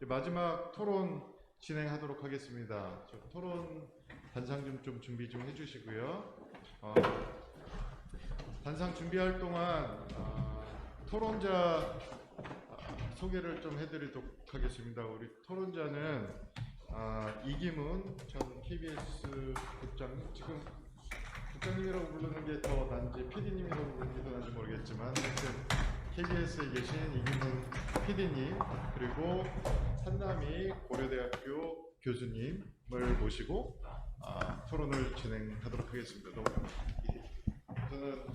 마지막 토론 진행하도록 하겠습니다. 저 토론 단상 좀, 좀 준비 좀 해주시고요. 어, 단상 준비할 동안 아, 토론자 아, 소개를 좀 해드리도록 하겠습니다. 우리 토론자는 아, 이기문 전 KBS 국장님 지금 국장님이라고 부르는 게 더 난지 PD님이라고 부르는 게 더 난지 모르겠지만 하여튼 KBS에 계신 이기문 PD님 그리고 한남이 고려대학교 교수님을 모시고 아, 토론을 진행하도록 하겠습니다. 너무 저는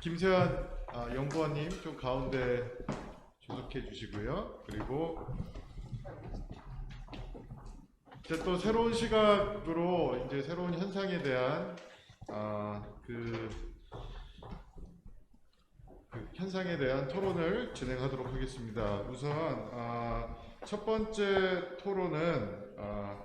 김세환 아, 연구원님 좀 가운데 주석해 주시고요. 그리고 이제 또 새로운 시각으로 이제 새로운 현상에 대한 아, 그, 그 현상에 대한 토론을 진행하도록 하겠습니다. 우선 아, 첫 번째 토론은 아,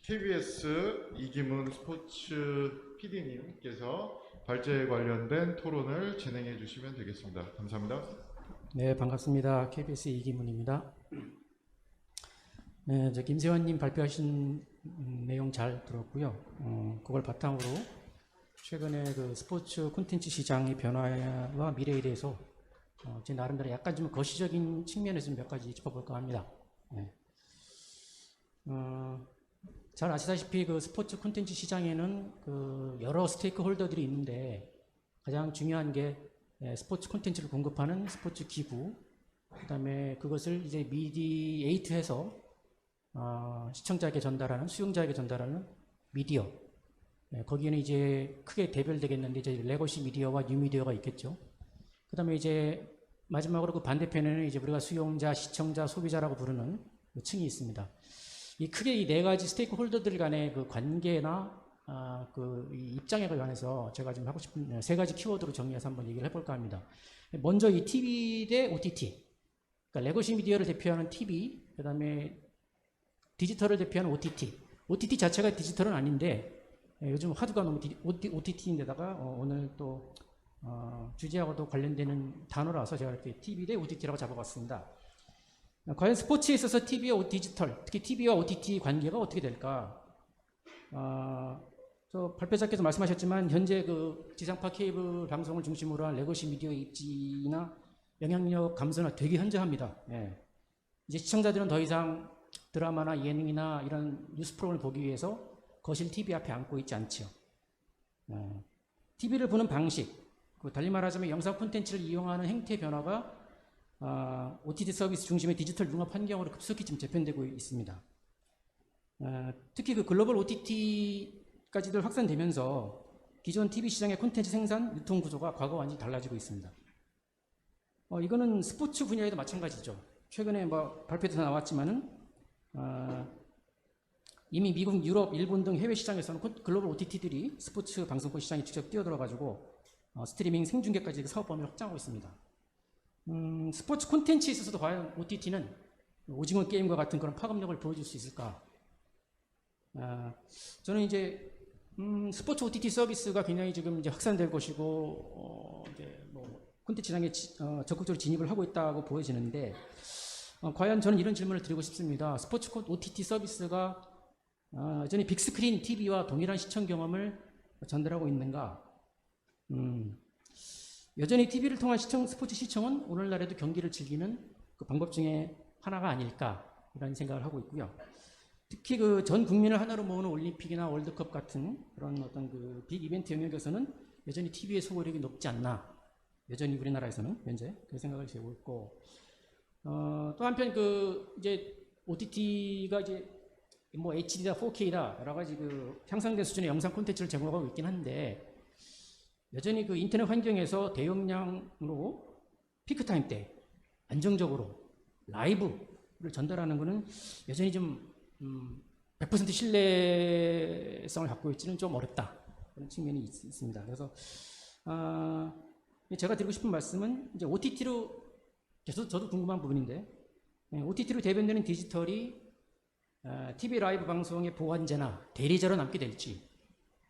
KBS 이기문 스포츠 PD님께서 발제에 관련된 토론을 진행해 주시면 되겠습니다. 감사합니다. 네, 반갑습니다. KBS 이기문입니다. 네, 저 김세환님 발표하신 음, 내용 잘 들었고요. 어, 그걸 바탕으로 최근에 그 스포츠 콘텐츠 시장의 변화와 미래에 대해서 어, 제 나름대로 약간 좀 거시적인 측면에서 몇 가지 짚어볼까 합니다. 네. 어, 잘 아시다시피 그 스포츠 콘텐츠 시장에는 그 여러 스테이크 홀더들이 있는데 가장 중요한 게 예, 스포츠 콘텐츠를 공급하는 스포츠 기구, 그다음에 그것을 이제 미디에이트해서 어, 시청자에게 전달하는 수용자에게 전달하는 미디어. 예, 거기에는 이제 크게 대별되겠는데 이제 레거시 미디어와 뉴 미디어가 있겠죠. 그다음에 이제 마지막으로 그 반대편에는 이제 우리가 수용자, 시청자, 소비자라고 부르는 그 층이 있습니다. 이 크게 이 네 가지 스테이크 홀더들 간의 그 관계나 아, 그이 입장에 관해서 제가 지금 하고 싶은 세 가지 키워드로 정리해서 한번 얘기를 해볼까 합니다. 먼저 이 TV 대 OTT. 그러니까 레거시 미디어를 대표하는 TV, 그 다음에 디지털을 대표하는 OTT. OTT 자체가 디지털은 아닌데 예, 요즘 하두가 너무 OTT인데다가 어, 오늘 또 어, 주제하고도 관련되는 단어라서 제가 이렇게 TV 대 OTT라고 잡아봤습니다. 과연 스포츠에 있어서 TV와 디지털, 특히 TV와 OTT 관계가 어떻게 될까? 아, 저 발표자께서 말씀하셨지만 현재 그 지상파 케이블 방송을 중심으로 한 레거시 미디어의 입지나 영향력 감소는 되게 현저합니다. 예. 이제 시청자들은 더 이상 드라마나 예능이나 이런 뉴스 프로그램을 보기 위해서 거실 TV 앞에 앉고 있지 않지요. TV를 보는 방식, 그 달리 말하자면 영상 콘텐츠를 이용하는 행태 변화가 아, OTT 서비스 중심의 디지털 융합 환경으로 급속히 지금 재편되고 있습니다. 아, 특히 그 글로벌 OTT까지들 확산되면서 기존 TV 시장의 콘텐츠 생산, 유통 구조가 과거와 완전히 달라지고 있습니다. 어, 이거는 스포츠 분야에도 마찬가지죠. 최근에 뭐 발표도 나왔지만은 아, 이미 미국, 유럽, 일본 등 해외 시장에서는 콘- 글로벌 OTT들이 스포츠 방송권 시장에 직접 뛰어들어가지고 어, 스트리밍 생중계까지 그 사업 범위를 확장하고 있습니다. 음, 스포츠 콘텐츠에 있어서도 과연 OTT는 오징어 게임과 같은 그런 파급력을 보여줄 수 있을까? 아, 저는 이제 음, 스포츠 OTT 서비스가 굉장히 지금 이제 확산될 것이고 어, 이제 뭐 콘텐츠 시장에 지- 어, 적극적으로 진입을 하고 있다고 보여지는데 어, 과연 저는 이런 질문을 드리고 싶습니다. 스포츠 콘- OTT 서비스가 아, 여전히 빅스크린 TV와 동일한 시청 경험을 전달하고 있는가? 음, 여전히 TV를 통한 시청, 스포츠 시청은 오늘날에도 경기를 즐기는 그 방법 중에 하나가 아닐까 이런 생각을 하고 있고요. 특히 그 전 국민을 하나로 모으는 올림픽이나 월드컵 같은 그런 어떤 그 빅 이벤트 영역에서는 여전히 TV의 소구력이 높지 않나. 여전히 우리나라에서는 현재 그 생각을 제고 있고, 어, 또 한편 그 이제 OTT가 이제 뭐 HD다 4K다 여러 가지 그 향상된 수준의 영상 콘텐츠를 제공하고 있긴 한데 여전히 그 인터넷 환경에서 대용량으로 피크 타임 때 안정적으로 라이브를 전달하는 것은 여전히 좀 음, 100% 신뢰성을 갖고 있지는 좀 어렵다. 그런 측면이 있, 습니다. 그래서 아, 제가 드리고 싶은 말씀은 이제 OTT로 저도, 저도 궁금한 부분인데 OTT로 대변되는 디지털이 TV 라이브 방송의 보완제나 대리자로 남게 될지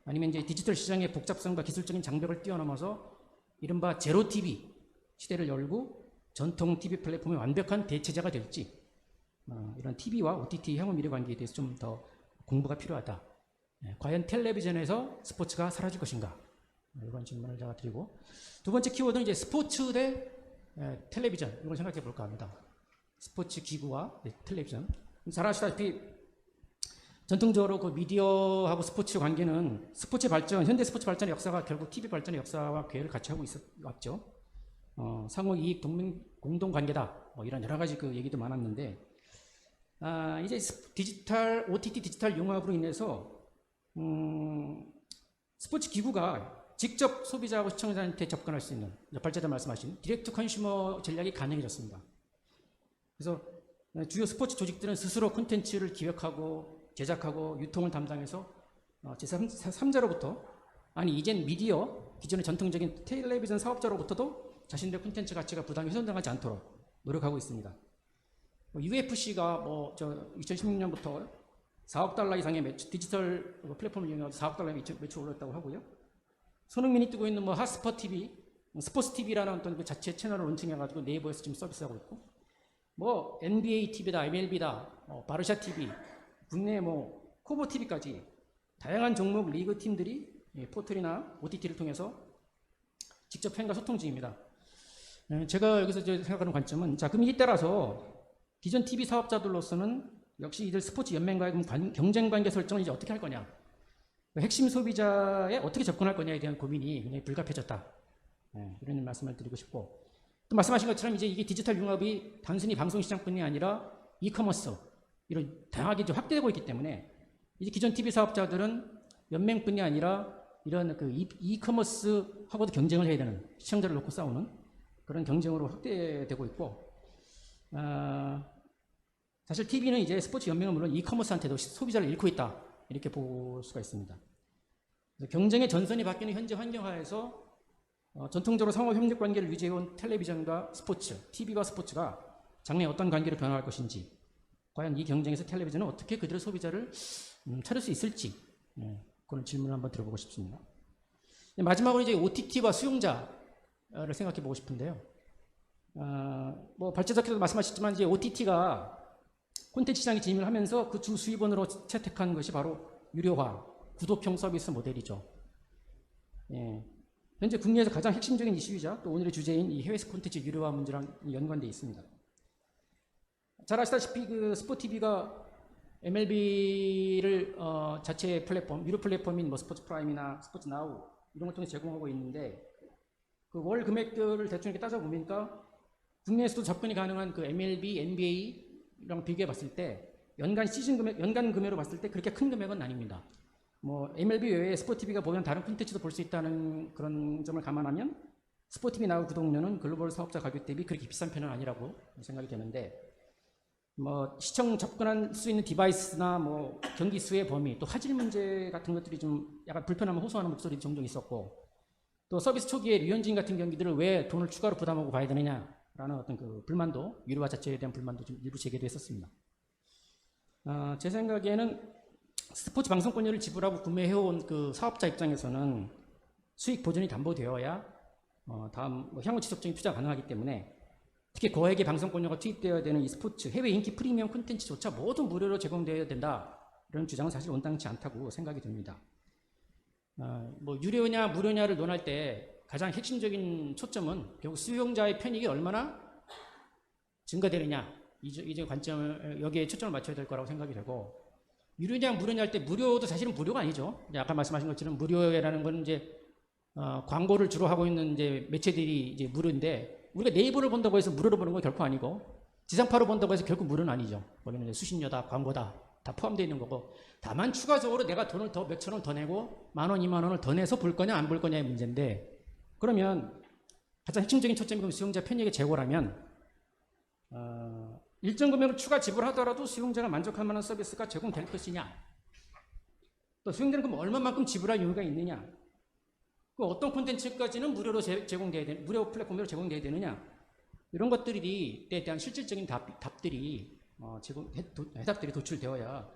아니면 이제 디지털 시장의 복잡성과 기술적인 장벽을 뛰어넘어서 이른바 제로 TV 시대를 열고 전통 TV 플랫폼의 완벽한 대체자가 될지 어, 이런 TV와 OTT 향후 미래 관계에 대해서 좀 더 공부가 필요하다. 예, 과연 텔레비전에서 스포츠가 사라질 것인가? 어, 이런 질문을 제가 드리고 두 번째 키워드는 이제 스포츠 대 예, 텔레비전 이걸 생각해 볼까 합니다. 스포츠 기구와 네, 텔레비전 잘 아시다시피 전통적으로 그 미디어하고 스포츠 관계는 스포츠 발전, 현대 스포츠 발전의 역사가 결국 TV 발전의 역사와 궤를 같이 하고 있었, 왔죠. 어, 상호 이익 동맹 공동 관계다. 뭐 이런 여러 가지 그 얘기도 많았는데, 아, 이제 스- 디지털, OTT 디지털 융합으로 인해서, 음, 스포츠 기구가 직접 소비자하고 시청자한테 접근할 수 있는, 발제자 말씀하신 디렉트 컨슈머 전략이 가능해졌습니다. 그래서 주요 스포츠 조직들은 스스로 콘텐츠를 기획하고 제작하고 유통을 담당해서 어, 제3자로부터 아니 이젠 미디어 기존의 전통적인 텔레비전 사업자로부터도 자신들의 콘텐츠 가치가 부당히 훼손당하지 않도록 노력하고 있습니다. UFC가 뭐 저 2016년부터 4억 달러 이상의 매출, 디지털 플랫폼을 이용해서 4억 달러 매출, 매출 올렸다고 하고요. 손흥민이 뜨고 있는 뭐 핫스퍼 TV, 스포츠 TV라는 어떤 그 자체 채널을 론칭해가지고 네이버에서 지금 서비스하고 있고, 뭐 NBA TV다, MLB다, 뭐 바르샤 TV, 국내 뭐 코보 TV까지 다양한 종목 리그 팀들이 예, 포털이나 OTT를 통해서 직접 팬과 소통 중입니다. 예, 제가 여기서 생각하는 관점은 자 그럼 이에 따라서 기존 TV 사업자들로서는 역시 이들 스포츠 연맹과의 경쟁 관계 설정을 이제 어떻게 할 거냐? 핵심 소비자에 어떻게 접근할 거냐에 대한 고민이 굉장히 불가피해졌다. 예, 이런 말씀을 드리고 싶고 또 말씀하신 것처럼 이제 이게 디지털 융합이 단순히 방송 시장뿐이 아니라 이커머스 이런 다양하게 이제 확대되고 있기 때문에 이제 기존 TV 사업자들은 연맹뿐이 아니라 이런 그 이- 이커머스하고도 경쟁을 해야 되는 시청자를 놓고 싸우는 그런 경쟁으로 확대되고 있고 아, 사실 TV는 이제 스포츠 연맹은 물론 이커머스한테도 시- 소비자를 잃고 있다 이렇게 볼 수가 있습니다. 경쟁의 전선이 바뀌는 현재 환경하에서 어, 전통적으로 상호 협력 관계를 유지해온 텔레비전과 스포츠, TV와 스포츠가 장래에 어떤 관계로 변화할 것인지 과연 이 경쟁에서 텔레비전은 어떻게 그들의 소비자를 음, 찾을 수 있을지 예, 그런 질문을 한번 들어보고 싶습니다. 네, 마지막으로 이제 OTT와 수용자를 생각해 보고 싶은데요. 어, 뭐 발제자께서 말씀하셨지만 이제 OTT가 콘텐츠 시장에 진입을 하면서 그 주 수입원으로 채택한 것이 바로 유료화, 구독형 서비스 모델이죠. 예. 현재 국내에서 가장 핵심적인 이슈이자 또 오늘의 주제인 이 해외 콘텐츠 유료화 문제랑 연관되어 있습니다. 잘 아시다시피 그 스포티비가 MLB를 어, 자체 플랫폼, 유료 플랫폼인 뭐 스포츠 프라임이나 스포츠 나우 이런 걸 통해 제공하고 있는데 그 월 금액들을 대충 이렇게 따져 보니까 국내에서도 접근이 가능한 그 MLB, NBA랑 비교해 봤을 때 연간 시즌 금액, 연간 금액으로 봤을 때 그렇게 큰 금액은 아닙니다. 뭐 MLB 외에 스포티비가 보면 다른 콘텐츠도 볼 수 있다는 그런 점을 감안하면 스포티비 나우 구독료는 글로벌 사업자 가격 대비 그렇게 비싼 편은 아니라고 생각이 되는데 뭐 시청 접근할 수 있는 디바이스나 뭐 경기 수의 범위 또 화질 문제 같은 것들이 좀 약간 불편함을 호소하는 목소리 종종 있었고 또 서비스 초기에 류현진 같은 경기들을 왜 돈을 추가로 부담하고 봐야 되느냐라는 어떤 그 불만도 유료화 자체에 대한 불만도 좀 일부 제기도 했었습니다. 어, 제 생각에는 스포츠 방송권료를 지불하고 구매해온 그 사업자 입장에서는 수익 보존이 담보되어야 어, 다음 뭐 향후 지속적인 투자 가능하기 때문에 특히 거액의 방송권료가 투입되어야 되는 이 스포츠 해외 인기 프리미엄 콘텐츠조차 모두 무료로 제공되어야 된다 이런 주장은 사실 온당치 않다고 생각이 듭니다. 어, 뭐 유료냐 무료냐를 논할 때 가장 핵심적인 초점은 결국 수용자의 편익이 얼마나 증가되느냐 이제, 이제 관점을 여기에 초점을 맞춰야 될 거라고 생각이 되고 유료냐 무료냐 할 때 무료도 사실은 무료가 아니죠. 아까 말씀하신 것처럼 무료라는 건 이제 어, 광고를 주로 하고 있는 이제 매체들이 이제 무료인데 우리가 네이버를 본다고 해서 무료로 보는 건 결코 아니고 지상파로 본다고 해서 결코 무료는 아니죠. 거기는 수신료다, 광고다 다 포함되어 있는 거고 다만 추가적으로 내가 돈을 더 몇천 원 더 내고 만 원, 이만 원을 더 내서 볼 거냐 안 볼 거냐의 문제인데 그러면 가장 핵심적인 초점이 그럼 수용자 편익의 제고라면 어, 일정 금액을 추가 지불하더라도 수용자가 만족할 만한 서비스가 제공될 것이냐? 또 수용자는 그럼 얼마만큼 지불할 이유가 있느냐? 그 어떤 콘텐츠까지는 무료로 제, 제공돼야 되 무료 플랫폼으로 제공돼야 되느냐? 이런 것들이 에 대한 실질적인 답, 답들이 어, 제공 해답들이 도출되어야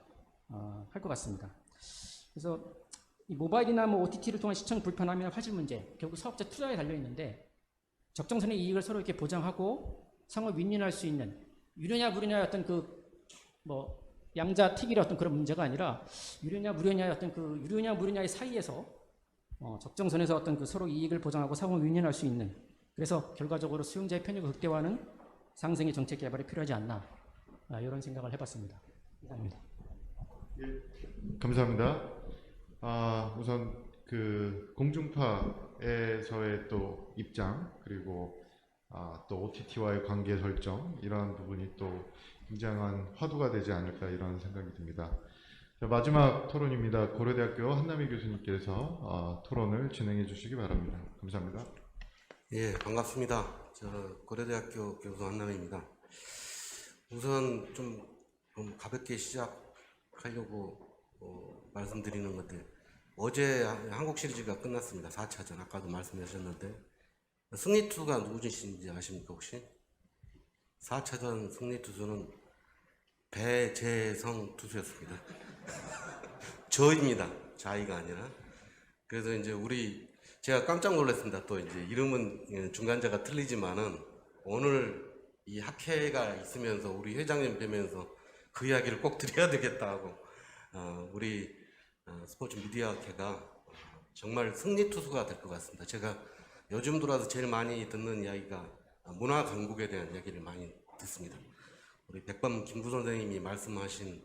어, 할것 같습니다. 그래서 이 모바일이나 뭐 OTT를 통한 시청 불편함이나 화질 문제 결국 사업자 투자에 달려 있는데 적정선의 이익을 서로 이렇게 보장하고 상호 윈윈할 수 있는 유료냐 무료냐 어떤 그뭐 양자 틱이라 어떤 그런 문제가 아니라 유료냐 무료냐의 어떤 그 유료냐 무료냐의 사이에서 어, 적정선에서 어떤 그 서로 이익을 보장하고 상호 윈윈할 수 있는 그래서 결과적으로 수용자의 편익을 극대화하는 상생의 정책 개발이 필요하지 않나 아, 이런 생각을 해봤습니다. 이상입니다. 감사합니다. 아, 우선 그 공중파에서의 또 입장 그리고 아, 또 OTT와의 관계 설정 이러한 부분이 또 굉장한 화두가 되지 않을까 이런 생각이 듭니다. 자, 마지막 토론입니다. 고려대학교 한남희 교수님께서 아, 토론을 진행해 주시기 바랍니다. 감사합니다. 예, 반갑습니다. 저 고려대학교 교수 한남입니다. 우선 좀, 좀 가볍게 시작하려고 어, 말씀드리는 건데 어제 한국 시리즈가 끝났습니다. 4차전 아까도 말씀하셨는데 승리 투수가 누구신지 아십니까 혹시? 4차전 승리 투수는 배재성 투수였습니다. 저입니다. 자이가 아니라. 그래서 이제 우리 제가 깜짝 놀랐습니다. 또 이제 이름은 예, 중간자가 틀리지만은 오늘 이 학회가 있으면서 우리 회장님 뵈면서 그 이야기를 꼭 드려야 되겠다 하고 어, 우리 어, 스포츠 미디어 학회가 어, 정말 승리 투수가 될 것 같습니다. 제가 요즘 들어와서 제일 많이 듣는 이야기가 어, 문화 강국에 대한 이야기를 많이 듣습니다. 우리 백범 김구 선생님이 말씀하신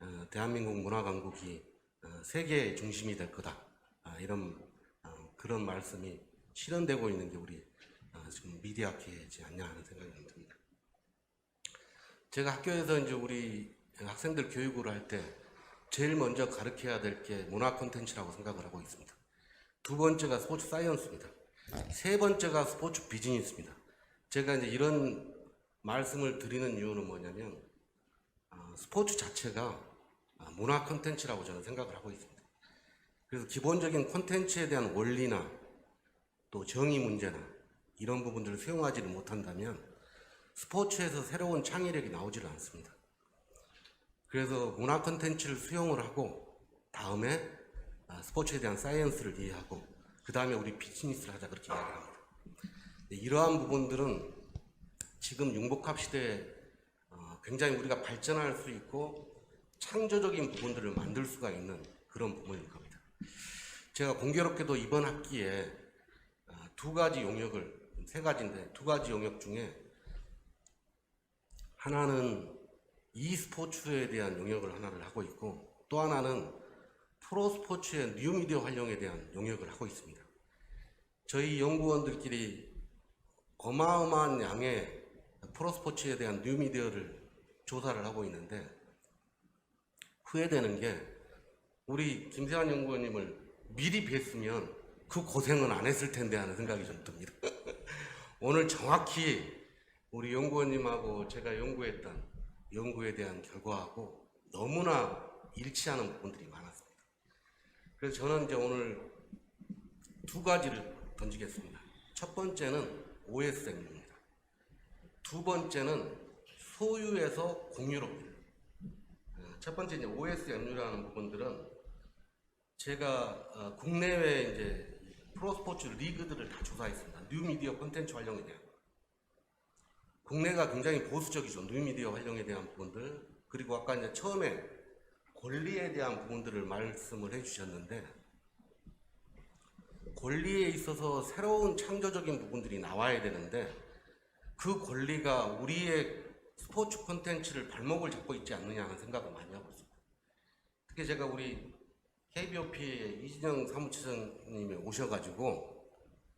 어, 대한민국 문화 강국이 어, 세계의 중심이 될 거다. 아, 이런 어, 그런 말씀이 실현되고 있는 게 우리 어, 지금 미디어 학회지 않냐 하는 생각이 좀 듭니다. 제가 학교에서 이제 우리 학생들 교육을 할 때 제일 먼저 가르쳐야 될 게 문화 콘텐츠라고 생각을 하고 있습니다. 두 번째가 스포츠 사이언스입니다. 세 번째가 스포츠 비즈니스입니다. 제가 이제 이런 말씀을 드리는 이유는 뭐냐면 아, 스포츠 자체가 아, 문화 콘텐츠라고 저는 생각을 하고 있습니다. 그래서 기본적인 콘텐츠에 대한 원리나 또 정의 문제나 이런 부분들을 수용하지를 못한다면 스포츠에서 새로운 창의력이 나오지를 않습니다. 그래서 문화 콘텐츠를 수용을 하고 다음에 아, 스포츠에 대한 사이언스를 이해하고 그 다음에 우리 비즈니스를 하자 그렇게 이야기를 합니다. 네, 이러한 부분들은 지금 융복합 시대에 어, 굉장히 우리가 발전할 수 있고 창조적인 부분들을 만들 수가 있는 그런 부분일 겁니다. 제가 공교롭게도 이번 학기에 아, 두 가지 용역을 세 가지인데 두 가지 용역 중에 하나는 e스포츠에 대한 용역을 하나를 하고 있고 또 하나는 프로스포츠의 뉴미디어 활용에 대한 용역을 하고 있습니다. 저희 연구원들끼리 어마어마한 양의 프로스포츠에 대한 뉴미디어를 조사를 하고 있는데 후회되는 게 우리 김세환 연구원님을 미리 뵀으면 그 고생은 안 했을 텐데 하는 생각이 좀 듭니다. 오늘 정확히 우리 연구원님하고 제가 연구했던 연구에 대한 결과하고 너무나 일치하는 부분들이 많았습니다. 그래서 저는 이제 오늘 두 가지를 던지겠습니다. 첫 번째는 OSM입니다. 두 번째는 소유에서 공유로입니다. 어, 첫 번째 이제 OSMU라는 부분들은 제가 어, 국내외 이제 프로스포츠 리그들을 다 조사했습니다. 뉴미디어 콘텐츠 활용에 대한. 국내가 굉장히 보수적이죠. 뉴미디어 활용에 대한 부분들. 그리고 아까 이제 처음에 권리에 대한 부분들을 말씀을 해주셨는데, 권리에 있어서 새로운 창조적인 부분들이 나와야 되는데, 그 권리가 우리의 스포츠 콘텐츠를 발목을 잡고 있지 않느냐 하는 생각을 많이 하고 있습니다. 특히 제가 우리 KBOP의 이진영 사무처장님이 오셔가지고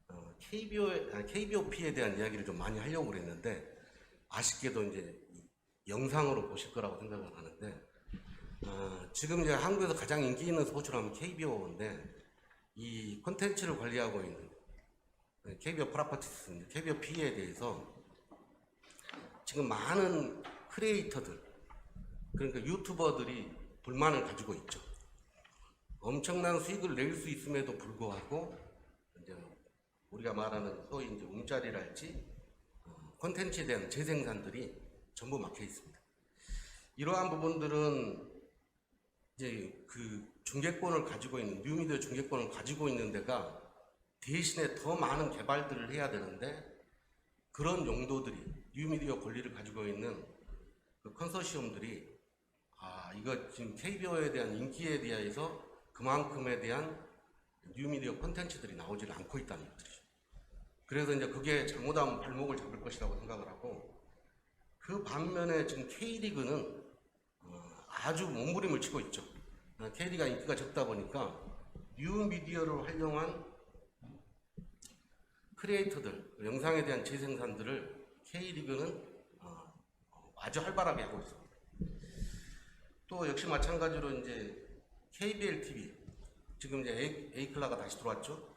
어, KBO, 아니, KBOP에 대한 이야기를 좀 많이 하려고 그랬는데 아쉽게도 이제 영상으로 보실 거라고 생각을 하는데 어, 지금 이제 한국에서 가장 인기 있는 스포츠로 하면 KBO인데 이 콘텐츠를 관리하고 있는 KBO 프라파티스, KBO P에 대해서 지금 많은 크리에이터들 그러니까 유튜버들이 불만을 가지고 있죠. 엄청난 수익을 낼 수 있음에도 불구하고 이제 우리가 말하는 소위 이제 움짜리랄지 어, 콘텐츠에 대한 재생산들이 전부 막혀 있습니다. 이러한 부분들은 이제 그 중개권을 가지고 있는 뉴미디어 중개권을 가지고 있는 데가 대신에 더 많은 개발들을 해야 되는데 그런 용도들이 뉴미디어 권리를 가지고 있는 그 컨소시엄들이 아 이거 지금 KBO에 대한 인기에 대해서 그만큼에 대한 뉴미디어 콘텐츠들이 나오질 않고 있다는 것들이죠. 그래서 이제 그게 잘못하면 발목을 잡을 것이라고 생각을 하고 그 반면에 지금 K리그는 어, 아주 몸부림을 치고 있죠. 어, K리그가 인기가 적다 보니까 뉴 미디어를 활용한 크리에이터들, 영상에 대한 재생산들을 K리그는 어, 아주 활발하게 하고 있습니다. 또 역시 마찬가지로 이제 KBL TV 지금 이제 A, A클라가 다시 들어왔죠.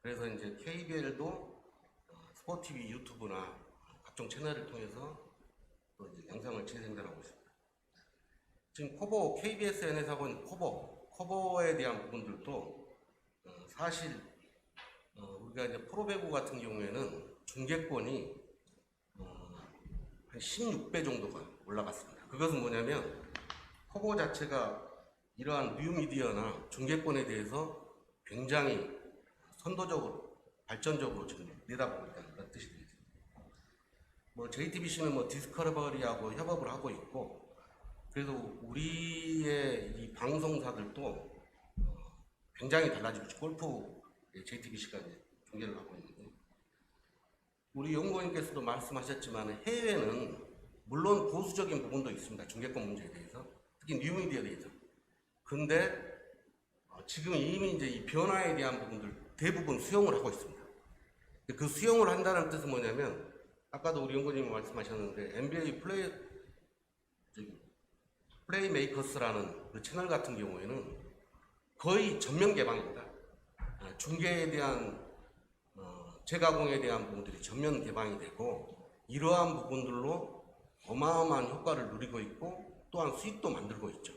그래서 이제 KBL도 어, TV 유튜브나 각종 채널을 통해서 또 이제 영상을 재생산하고 있습니다. 지금 코보 KBS NS하고는 코보 코보에 대한 부분들도 어, 사실 어, 우리가 이제 프로배구 같은 경우에는 중계권이 어, 한 16배 정도가 올라갔습니다. 그것은 뭐냐면 코보 자체가 이러한 뉴미디어나 중계권에 대해서 굉장히 선도적으로 발전적으로 지금 내다보고 있다는 뜻이 되겠습니다. 뭐 JTBC는 뭐 디스커버리하고 협업을 하고 있고 그래서 우리의 이 방송사들도 어, 굉장히 달라지고. 골프 JTBC가 이제 중계를 하고 있는데 우리 연구원님께서도 말씀하셨지만 해외는 물론 보수적인 부분도 있습니다. 중계권 문제에 대해서 특히 뉴미디어에 대해서. 근데 어, 지금 이미 이제 이 변화에 대한 부분들 대부분 수용을 하고 있습니다. 그 수용을 한다는 뜻은 뭐냐면 아까도 우리 연구원님 말씀하셨는데 NBA 플레이 플레이메이커스라는 그 채널 같은 경우에는 거의 전면 개방입니다. 아, 중계에 대한 어, 재가공에 대한 부분들이 전면 개방이 되고 이러한 부분들로 어마어마한 효과를 누리고 있고 또한 수익도 만들고 있죠.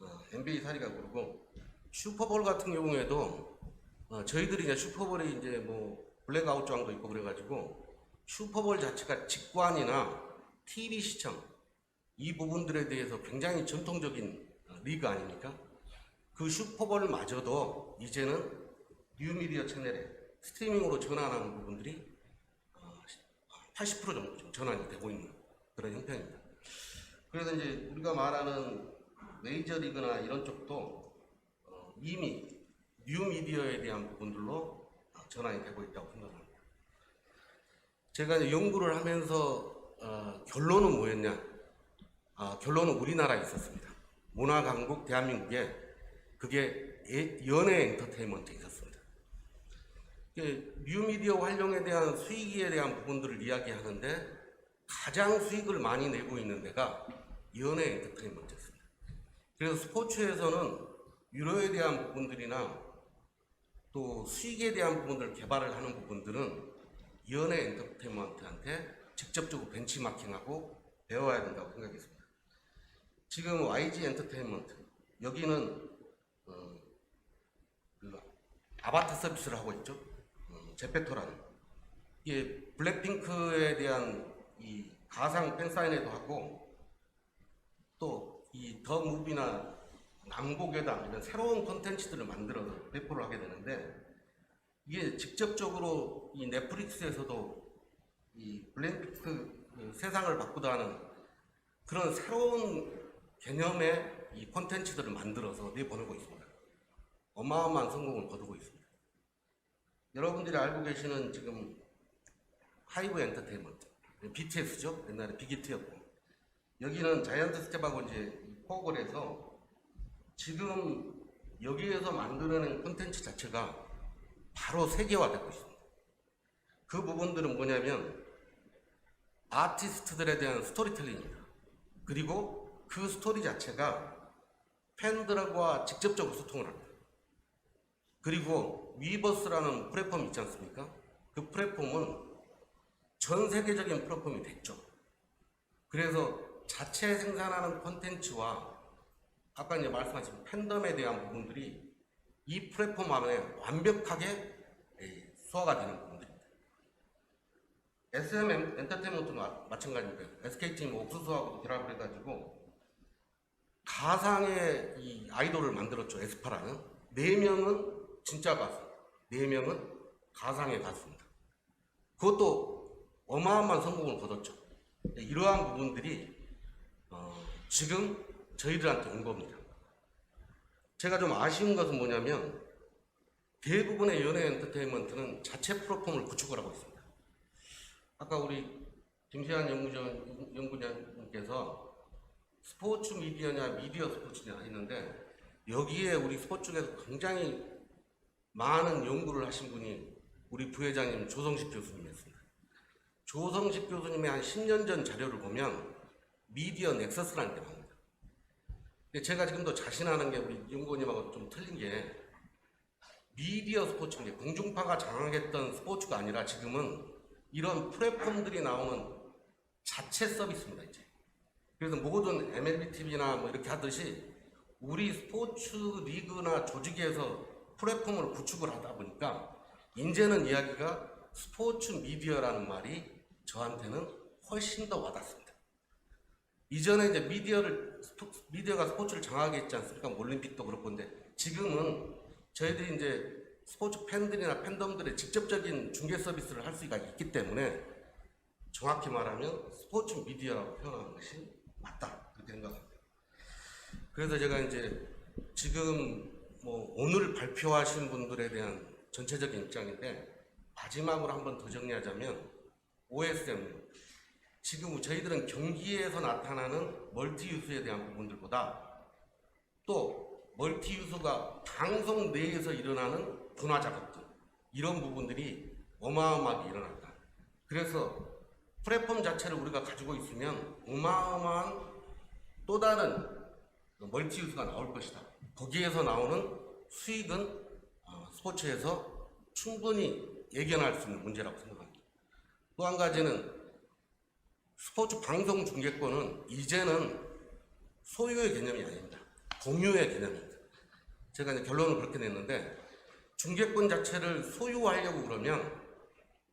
어, NBA 사리가 그러고 슈퍼볼 같은 경우에도 어, 저희들이 이제 슈퍼볼이 이제 뭐 블랙아웃 조항도 있고 그래가지고 슈퍼볼 자체가 직관이나 TV 시청 이 부분들에 대해서 굉장히 전통적인 어, 리그 아닙니까? 그 슈퍼볼마저도 이제는 뉴미디어 채널에 스트리밍으로 전환하는 부분들이 어, 80% 정도 지금 전환이 되고 있는 그런 형편입니다. 그래서 이제 우리가 말하는 메이저리그나 이런 쪽도 어, 이미 뉴미디어에 대한 부분들로 어, 전환이 되고 있다고 생각합니다. 제가 연구를 하면서 어, 결론은 뭐였냐? 아, 결론은 우리나라에 있었습니다. 문화 강국 대한민국에 그게 예- 연예 엔터테인먼트에 있었습니다. 뉴미디어 활용에 대한 수익에 대한 부분들을 이야기하는데 가장 수익을 많이 내고 있는 데가 연예 엔터테인먼트였습니다. 그래서 스포츠에서는 유료에 대한 부분들이나 또 수익에 대한 부분들을 개발을 하는 부분들은 연예 엔터테인먼트한테 직접적으로 벤치마킹하고 배워야 된다고 생각했습니다. 지금 YG 엔터테인먼트 여기는 어, 그 아바타 서비스를 하고 있죠. 어, 제페토라는 이게 블랙핑크에 대한 이 가상 팬사인회도 하고 또 이 더 무비나 남곡에다 이런 새로운 콘텐츠들을 만들어서 배포를 하게 되는데 이게 직접적으로 이 넷플릭스에서도 이 블랙핑크 그 세상을 바꾸다 하는 그런 새로운 개념의 이 콘텐츠들을 만들어서 내보내고 있습니다. 어마어마한 성공을 거두고 있습니다. 여러분들이 알고 계시는 지금 하이브 엔터테인먼트, BTS죠. 옛날에 빅히트였고 여기는 자이언트 스텝하고 이제 포업을 해서 지금 여기에서 만들어낸 콘텐츠 자체가 바로 세계화되고 있습니다. 그 부분들은 뭐냐면 아티스트들에 대한 스토리텔링입니다. 그리고 그 스토리 자체가 팬들과 직접적으로 소통을 합니다. 그리고 위버스라는 플랫폼이 있지 않습니까? 그 플랫폼은 전 세계적인 플랫폼이 됐죠. 그래서 자체 생산하는 콘텐츠와 아까 이제 말씀하신 팬덤에 대한 부분들이 이 플랫폼 안에 완벽하게 예, 소화가 되는 부분들입니다. SM 엔- 엔터테인먼트도 마- 마찬가지입니다. SKT 뭐 옥수수하고도 결합을 해가지고 가상의 이 아이돌을 만들었죠. 에스파라는 네 명은 진짜 가수, 네 명은 가상의 가수입니다. 그것도 어마어마한 성공을 거뒀죠. 이러한 부분들이 어, 지금 저희들한테 온 겁니다. 제가 좀 아쉬운 것은 뭐냐면 대부분의 연예 엔터테인먼트는 자체 플랫폼을 구축을 하고 있습니다. 아까 우리 김세한 연구전, 연구장님께서 스포츠 미디어냐 미디어 스포츠냐 했는데 여기에 우리 스포츠 쪽에서 굉장히 많은 연구를 하신 분이 우리 부회장님 조성식 교수님이었습니다. 조성식 교수님의 한 10년 전 자료를 보면 미디어 넥서스라는 게 나옵니다. 제가 지금도 자신하는 게 우리 연구원님하고 좀 틀린 게 미디어 스포츠인데 공중파가 장악했던 스포츠가 아니라 지금은 이런 플랫폼들이 나오는 자체 서비스입니다 이제. 그래서 모든 MLB TV나 뭐 이렇게 하듯이 우리 스포츠 리그나 조직에서 플랫폼을 구축을 하다 보니까 이제는 이야기가 스포츠 미디어라는 말이 저한테는 훨씬 더 와닿습니다. 이전에 이제 미디어를 미디어가 스포츠를 장악하게 했지 않습니까? 뭐 올림픽도 그렇고 근데 지금은 저희들이 이제 스포츠 팬들이나 팬덤들의 직접적인 중계 서비스를 할 수가 있기 때문에 정확히 말하면 스포츠 미디어라고 표현하는 것이 맞다 그렇게 생각합니다. 그래서 제가 이제 지금 뭐 오늘 발표하신 분들에 대한 전체적인 입장인데 마지막으로 한 번 더 정리하자면 OSM 지금 저희들은 경기에서 나타나는 멀티유수에 대한 부분들보다 또 멀티유수가 방송 내에서 일어나는 분화 작업들 이런 부분들이 어마어마하게 일어난다. 그래서 플랫폼 자체를 우리가 가지고 있으면 어마어마한 또 다른 멀티 유수가 나올 것이다. 거기에서 나오는 수익은 어, 스포츠에서 충분히 예견할 수 있는 문제라고 생각합니다. 또 한 가지는 스포츠 방송 중계권은 이제는 소유의 개념이 아닙니다. 공유의 개념입니다. 제가 이제 결론을 그렇게 냈는데 중계권 자체를 소유하려고 그러면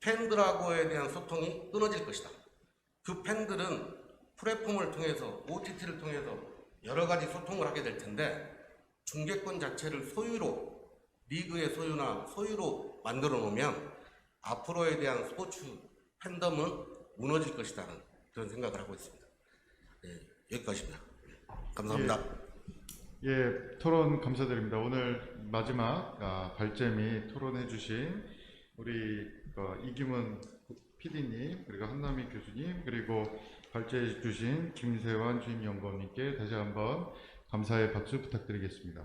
팬들하고에 대한 소통이 끊어질 것이다. 그 팬들은 플랫폼을 통해서 OTT를 통해서 여러 가지 소통을 하게 될 텐데 중계권 자체를 소유로 리그의 소유나 소유로 만들어 놓으면 앞으로에 대한 스포츠 팬덤은 무너질 것이라는 그런 생각을 하고 있습니다. 예, 여기까지입니다. 감사합니다. 예, 토론 감사드립니다. 오늘 마지막 아, 발제미 토론해 주신 우리 어, 이기문 PD님 그리고 한남희 교수님 그리고 발제해 주신 김세환 주임연구원님께 다시 한번 감사의 박수 부탁드리겠습니다.